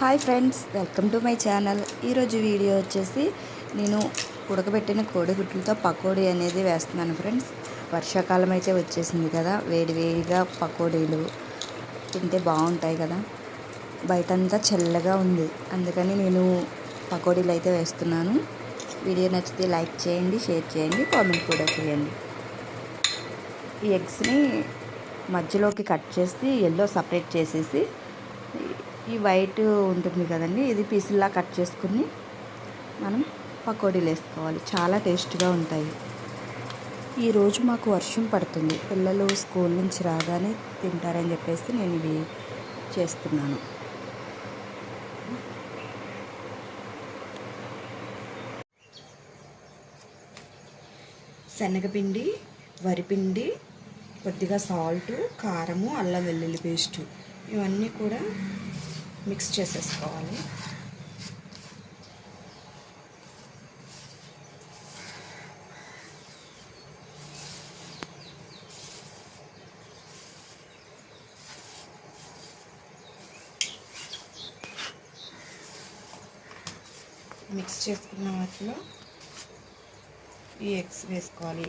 Hi friends welcome to my channel. ఈరోజు video వచ్చేసి నేను ఉడకబెట్టిన కోడిగుడ్లతో పకోడీ అనేది వేస్తున్నాను ఫ్రెండ్స్. వర్షాకాలం అయితే వచ్చేసింది కదా వేడి వేడిగా పకోడీలు తింటే బాగుంటాయి కదా. బయటంతా చల్లగా ఉంది అందుకని నేను పకోడీలు అయితే వేస్తున్నాను. వీడియో నచ్చితే లైక్ చేయండి షేర్ చేయండి కామెంట్ కూడా చేయండి. ఈ ఎగ్స్ని మధ్యలోకి కట్ చేసి ఎల్లో సపరేట్ చేసేసి ఈ వైట్ ఉంటుంది కదండి ఇది పీసుల్లా కట్ చేసుకుని మనం పకోడీలు వేసుకోవాలి. చాలా టేస్ట్గా ఉంటాయి. ఈరోజు మాకు వర్షం పడుతుంది. పిల్లలు స్కూల్ నుంచి రాగానే తింటారని చెప్పేసి నేను ఇవి చేస్తున్నాను. శనగపిండి వరిపిండి కొద్దిగా సాల్ట్ కారము అల్లం వెల్లుల్లి పేస్టు. ఇవన్నీ కూడా మిక్స్ చేసేసుకోవాలి. మిక్స్ చేసుకున్న వాటిలో ఈ ఎగ్స్ వేసుకోవాలి.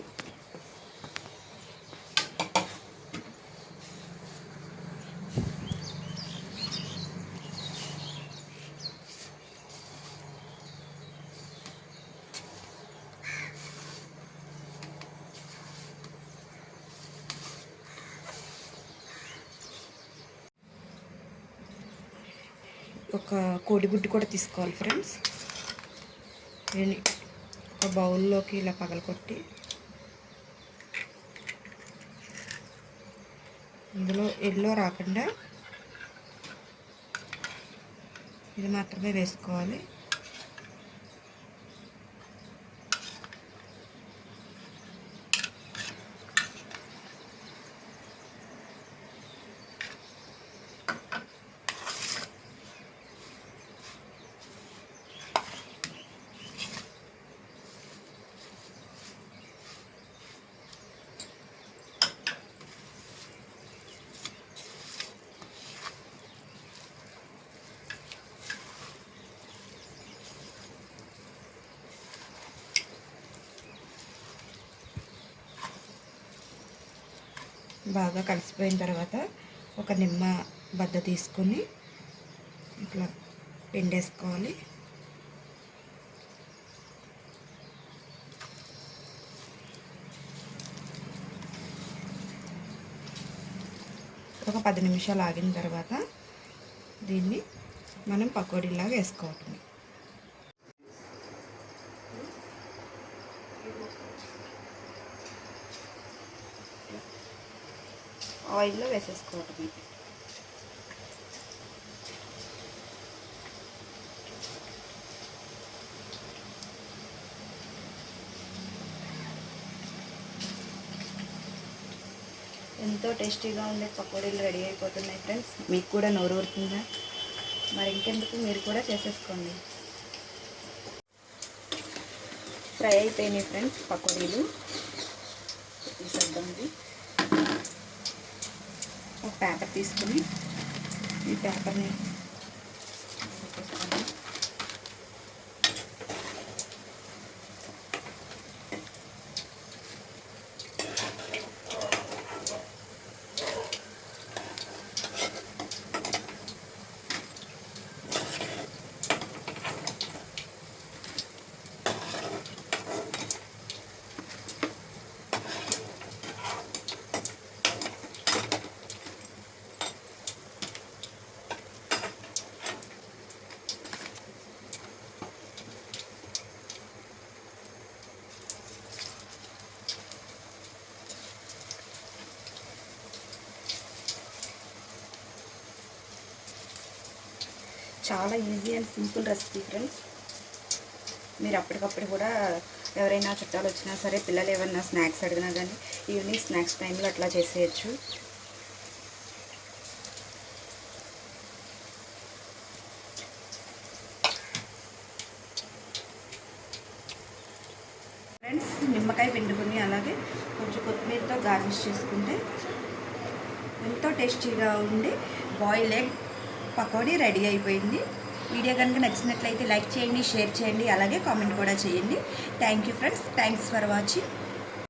ఒక కోడిగుడ్డు కూడా తీసుకోవాలి ఫ్రెండ్స్. దీన్ని ఒక బౌల్లోకి ఇలా పగలకొట్టి ఇందులో ఎల్లో రాకుండా ఇది మాత్రమే వేసుకోవాలి. బాగా కలిసిపోయిన తర్వాత ఒక నిమ్మ బద్ద తీసుకొని ఇట్లా పిండేసుకోవాలి. ఒక పది నిమిషాలు ఆగిన తర్వాత దీన్ని మనం పకోడీలాగా వేసుకోవటం ఆయిల్లో వేసేసుకోవటమే ఎంతో టేస్టీగా ఉండే పకోడీలు రెడీ అయిపోతున్నాయి ఫ్రెండ్స్. మీకు కూడా నోరు ఊరుతుందా? మరి ఇంకెందుకు? మీరు కూడా చేసేసుకోండి. ఫ్రై అయిపోయినాయి ఫ్రెండ్స్ పకోడీలు. తీసేద్దాంది ఒక పేపర్ తీసుకుని ఈ పేపర్ని చాలా easy and simple recipe friends మీరు అప్పటికప్పుడు కూడా ఎవరైనా చుట్టాలు వచ్చినా సరే పిల్లలు ఏమన్నా స్నాక్స్ అడిగినా కానీ ఈవినింగ్ స్నాక్స్ టైంలో అట్లా చేసేయచ్చు. ఫ్రెండ్స్ నిమ్మకాయ పిండుకుని అలాగే కొంచెం కొత్తిమీరతో గార్నిష్ చేసుకుంటే ఎంతో టేస్టీగా ఉండి బాయిల్ ఎగ్ పకోడీ రెడీ అయిపోయింది. వీడియో కనుక నచ్చినట్లయితే లైక్ చేయండి షేర్ చేయండి అలాగే కామెంట్ కూడా చేయండి. Thank you friends thanks for watching